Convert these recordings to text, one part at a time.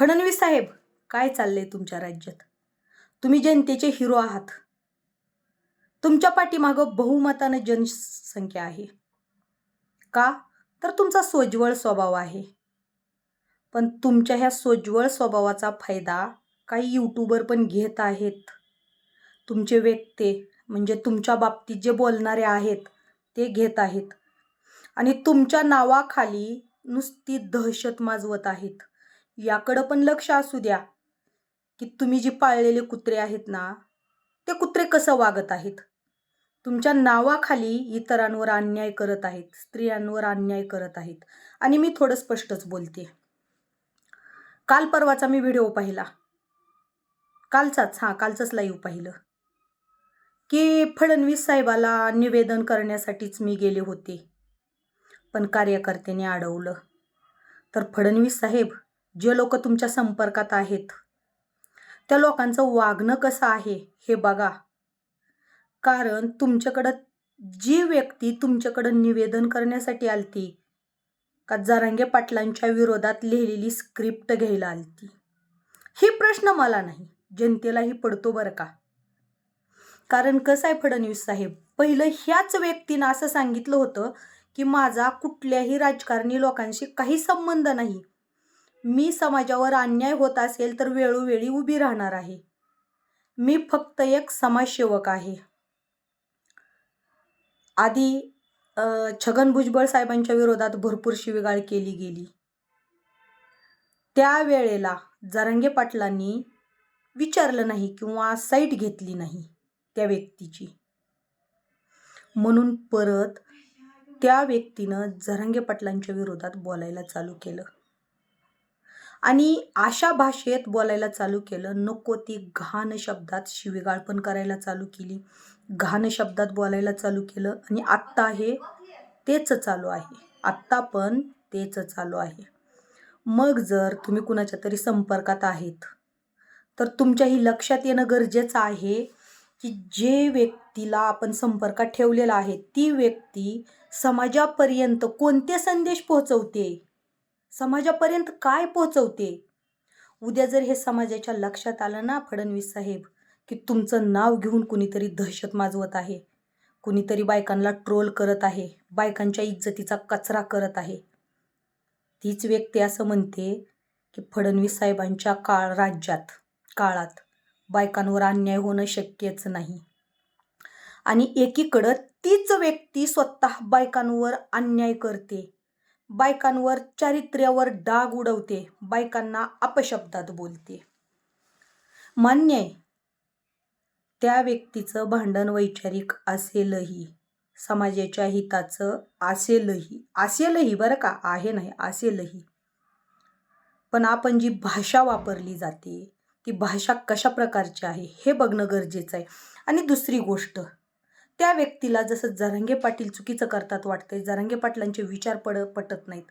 फडणवीस साहेब काय चाललंय तुमच्या राज्यात? तुम्ही जनतेचे हिरो आहात. तुमच्या पाठीमागं बहुमतानं जनसंख्या आहे. का? तर तुमचा सोज्वळ स्वभाव आहे. पण तुमच्या ह्या सोज्वळ स्वभावाचा फायदा काही यूट्यूबर पण घेत आहेत. तुमचे व्यक्ते म्हणजे तुमच्या बाबतीत जे बोलणारे आहेत ते घेत आहेत. आणि तुमच्या नावाखाली नुसती दहशत माजवत आहेत. याकडं पण लक्ष असू द्या. की तुम्ही जी पाळलेले कुत्रे आहेत ना ते कुत्रे कसं वागत आहेत? तुमच्या नावाखाली इतरांवर अन्याय करत आहेत स्त्रियांवर अन्याय करत आहेत. आणि मी थोडं स्पष्टच बोलते. काल परवाचा मी व्हिडिओ पाहिला. कालचाच हां कालचंच लाईव्ह पाहिलं. की. फडणवीस साहेबाला निवेदन करण्यासाठीच मी गेले होते. पण कार्यकर्त्याने अडवलं. तर फडणवीस साहेब जे लोक तुमच्या संपर्कात आहेत. त्या लोकांचं वागणं कसं आहे हे बघा. कारण तुमच्याकडं जी व्यक्ती तुमच्याकडं निवेदन करण्यासाठी आलती का जरांगे पाटलांच्या विरोधात लिहिलेली स्क्रिप्ट घ्यायला आलती? हे प्रश्न मला नाही. जनतेलाही पडतो बरं का. कारण कसं आहे फडणवीस साहेब पहिलं ह्याच व्यक्तीनं असं सांगितलं होतं की माझा कुठल्याही राजकारणी लोकांशी काही संबंध नाही. मी समाजावर अन्याय होत असेल तर वेळोवेळी उभी राहणार आहे. मी फक्त एक समाजसेवक आहे. आधी छगन भुजबळ साहेबांच्या विरोधात भरपूर शिवीगाळ केली गेली. त्यावेळेला जरांगे पाटलांनी विचारलं नाही किंवा साईट घेतली नाही त्या व्यक्तीची. म्हणून परत त्या व्यक्तीनं जरांगे पाटलांच्या विरोधात बोलायला चालू केलं. आणि अशा भाषेत बोलायला चालू केलं. नको ती घाण शब्दात शिवीगाळ पण करायला चालू केली. घाण शब्दात बोलायला चालू केलं आणि आत्ता हे तेच चालू आहे. आत्ता पण तेच चालू आहे. मग जर तुम्ही कुणाच्या तरी संपर्कात आहेत तर तुमच्याही लक्षात येणं गरजेचं आहे की जे व्यक्तीला आपण संपर्कात ठेवलेला आहे ती व्यक्ती समाजापर्यंत कोणते संदेश पोहोचवते? समाजापर्यंत काय पोहोचवते? उद्या जर हे समाजाच्या लक्षात आलं ना फडणवीस साहेब की तुमचं नाव घेऊन कुणीतरी दहशत माजवत आहे कुणीतरी बायकांना ट्रोल करत आहे बायकांच्या इज्जतीचा कचरा करत आहे. तीच व्यक्ती असं म्हणते की फडणवीस साहेबांच्या काळ राज्यात काळात बायकांवर अन्याय होणं शक्यच नाही. आणि एकीकडं तीच व्यक्ती स्वतः बायकांवर अन्याय करते. बायकांवर चारित्र्यावर डाग उडवते बायकांना अपशब्दात बोलते. मान्य आहे त्या व्यक्तीचं भांडण वैचारिक असेलही समाजाच्या हिताचं असेलही असेलही बरं का आहे नाही असेलही. पण आपण जी भाषा वापरली जाते ती भाषा कशा प्रकारची आहे हे बघणं गरजेचं आहे. आणि दुसरी गोष्ट त्या व्यक्तीला जसं जरंगे पाटील चुकीचं करतात वाटते जरांगे पाटलांचे विचार पड पटत नाहीत.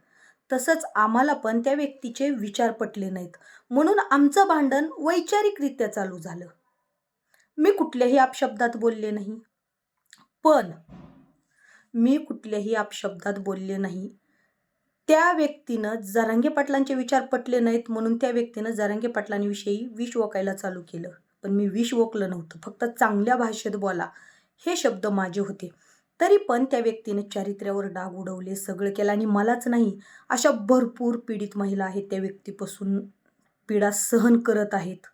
तसंच आम्हाला पण त्या व्यक्तीचे विचार पटले नाहीत. म्हणून आमचं भांडण वैचारिकरित्या चालू झालं. मी कुठल्याही अपशब्दात बोलले नाही. पण मी कुठल्याही अपशब्दात बोलले नाही. त्या व्यक्तीनं जरंगे पाटलांचे विचार पटले नाहीत म्हणून त्या व्यक्तीनं जरांगे पाटलांविषयी विष ओकायला चालू केलं. पण मी विष ओकलं नव्हतं. फक्त चांगल्या भाषेत बोला. हे शब्द माझे होते. तरी पण त्या व्यक्तीने चारित्र्यावर डाग उडवले सगळं केलं आणि मलाच नाही. अशा भरपूर पीडित महिला आहेत त्या व्यक्तीपासून पीडा सहन करत आहेत.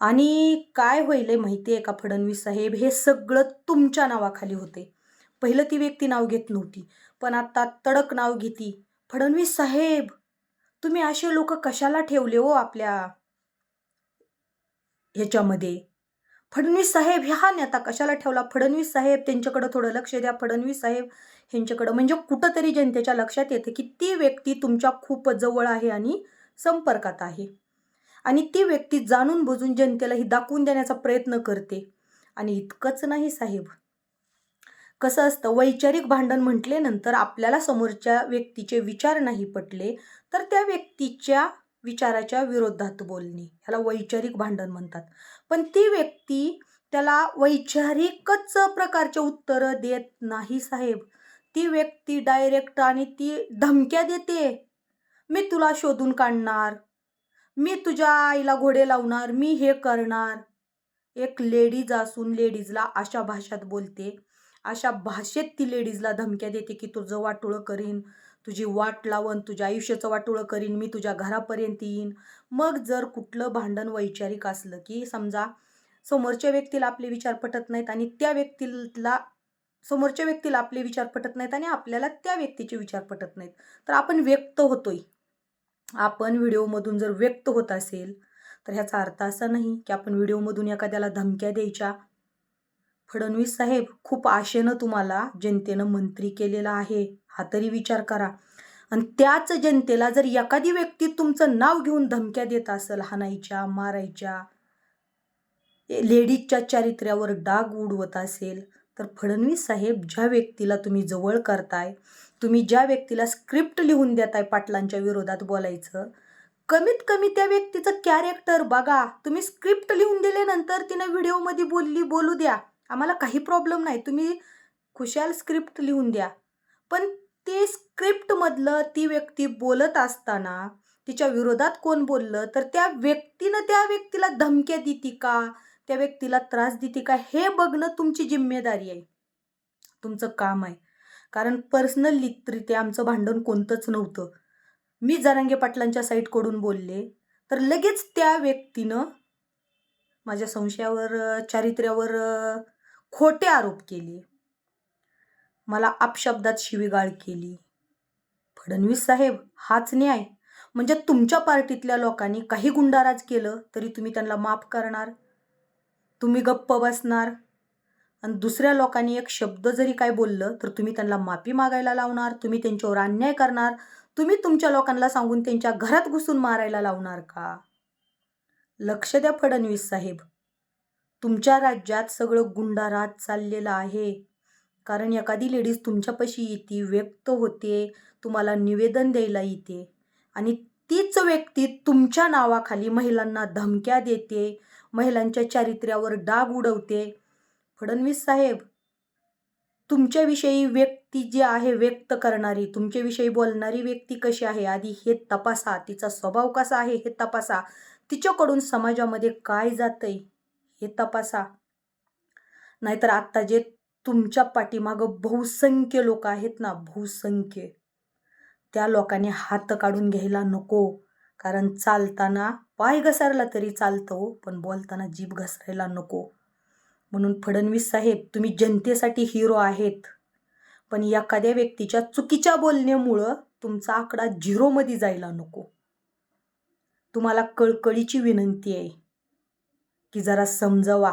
आणि काय होईल माहिती आहे का फडणवीस साहेब? हे सगळं तुमच्या नावाखाली होते. पहिलं ती व्यक्ती नाव घेत नव्हती पण आत्ता तडक नाव घेती. फडणवीस साहेब तुम्ही असे लोक कशाला ठेवले हो आपल्या ह्याच्यामध्ये? फडणवीस साहेब ह्या नेता कशाला ठेवला? फडणवीस साहेब त्यांच्याकडं थोडं लक्ष द्या. फडणवीस साहेब ह्यांच्याकडं म्हणजे कुठंतरी जनतेच्या लक्षात येते की ती व्यक्ती तुमच्या खूप जवळ आहे आणि संपर्कात आहे. आणि ती व्यक्ती जाणून बुजून जनतेला ही दाखवून देण्याचा प्रयत्न करते. आणि इतकंच नाही साहेब. कसं असतं वैचारिक भांडण म्हटल्यानंतर आपल्याला समोरच्या व्यक्तीचे विचार नाही पटले तर त्या व्यक्तीच्या विचाराच्या विरोधात बोलणे. ह्याला वैचारिक भांडण म्हणतात. पण ती व्यक्ती त्याला वैचारिकच प्रकारचे उत्तरं देत नाही साहेब. ती व्यक्ती डायरेक्ट आणि ती धमक्या देते. मी तुला शोधून काढणार. मी तुझ्या आईला घोडे लावणार. मी हे करणार. एक लेडीज असून लेडीजला अशा भाषात बोलते. अशा भाषेत ती लेडीजला धमक्या देते की तुझं वाटोळं करीन. तुझी वाट लावून तुझ्या आयुष्याचं वाटोळं करीन मी तुझ्या घरापर्यंत येईन. मग जर कुठलं भांडण वैचारिक असलं की समजा समोरच्या व्यक्तीला आपले विचार पटत नाहीत आणि त्या व्यक्तीला समोरच्या व्यक्तीला आपले विचार पटत नाहीत आणि आपल्याला त्या व्यक्तीचे विचार पटत नाहीत तर आपण व्यक्त होतोय. आपण व्हिडिओमधून जर व्यक्त होत असेल तर ह्याचा अर्थ असा नाही की आपण व्हिडिओमधून एखाद्याला धमक्या द्यायच्या. फडणवीस साहेब खूप आशेनं तुम्हाला जनतेनं मंत्री केलेला आहे. हा तरी विचार करा. आणि त्याच जनतेला जर एखादी व्यक्ती तुमचं नाव घेऊन धमक्या देत असेल हाणायच्या मारायच्या लेडीजच्या चारित्र्यावर डाग उडवत असेल तर फडणवीस साहेब ज्या व्यक्तीला तुम्ही जवळ करताय तुम्ही ज्या व्यक्तीला स्क्रिप्ट लिहून देताय पाटलांच्या विरोधात बोलायचं कमीत कमी त्या व्यक्तीचं कॅरेक्टर बघा. तुम्ही स्क्रिप्ट लिहून दिल्यानंतर तिनं व्हिडिओमध्ये बोलली बोलू द्या. आम्हाला काही प्रॉब्लेम नाही. तुम्ही खुशाल स्क्रिप्ट लिहून द्या. पण ते स्क्रिप्टमधलं ती व्यक्ती बोलत असताना तिच्या विरोधात कोण बोललं? तर त्या व्यक्तीनं त्या व्यक्तीला धमक्या देते का? त्या व्यक्तीला त्रास देते का? हे बघणं तुमची जिम्मेदारी आहे. तुमचं काम आहे. कारण पर्सनलित्रित्या आमचं भांडण कोणतंच नव्हतं. मी जरांगे पाटलांच्या साईटकडून बोलले. तर लगेच त्या व्यक्तीनं माझ्या संशयावर चारित्र्यावर खोटे आरोप केले. मला अपशब्दात शिवीगाळ केली. फडणवीस साहेब हाच न्याय. म्हणजे तुमच्या पार्टीतल्या लोकांनी काही गुंडाराज केलं तरी तुम्ही त्यांना माफ करणार? तुम्ही गप्प बसणार? आणि दुसऱ्या लोकांनी एक शब्द जरी काय बोललं तर तुम्ही त्यांना माफी मागायला लावणार? तुम्ही त्यांच्यावर अन्याय करणार? तुम्ही तुमच्या लोकांना सांगून त्यांच्या घरात घुसून मारायला लावणार का? लक्ष द्या फडणवीस साहेब. तुमच्या राज्यात सगळं गुंडाराज चाललेलं आहे. कारण एखादी लेडीज तुमच्यापाशी येते व्यक्त होते तुम्हाला निवेदन द्यायला येते आणि तीच व्यक्ती तुमच्या नावाखाली महिलांना धमक्या देते महिलांच्या चारित्र्यावर डाग उडवते. फडणवीस साहेब तुमच्याविषयी व्यक्ती जी आहे व्यक्त करणारी तुमच्याविषयी बोलणारी व्यक्ती कशी आहे? आधी हे तपासा तिचा स्वभाव कसा आहे हे तपासा. तिच्याकडून समाजामध्ये काय जातंय हे तपासा. नाहीतर आत्ता जे तुमच्या पाठीमागं बहुसंख्य लोक आहेत ना बहुसंख्य. त्या लोकांनी हात काढून घ्यायला नको कारण चालताना पाय घसरला तरी चालतो पण बोलताना जीभ घसरायला नको. म्हणून फडणवीस साहेब तुम्ही जनतेसाठी हिरो आहेत. पण एखाद्या व्यक्तीच्या चुकीच्या बोलण्यामुळं तुमचा आकडा झिरोमध्ये जायला नको. तुम्हाला कळकळीची विनंती आहे की जरा समजवा.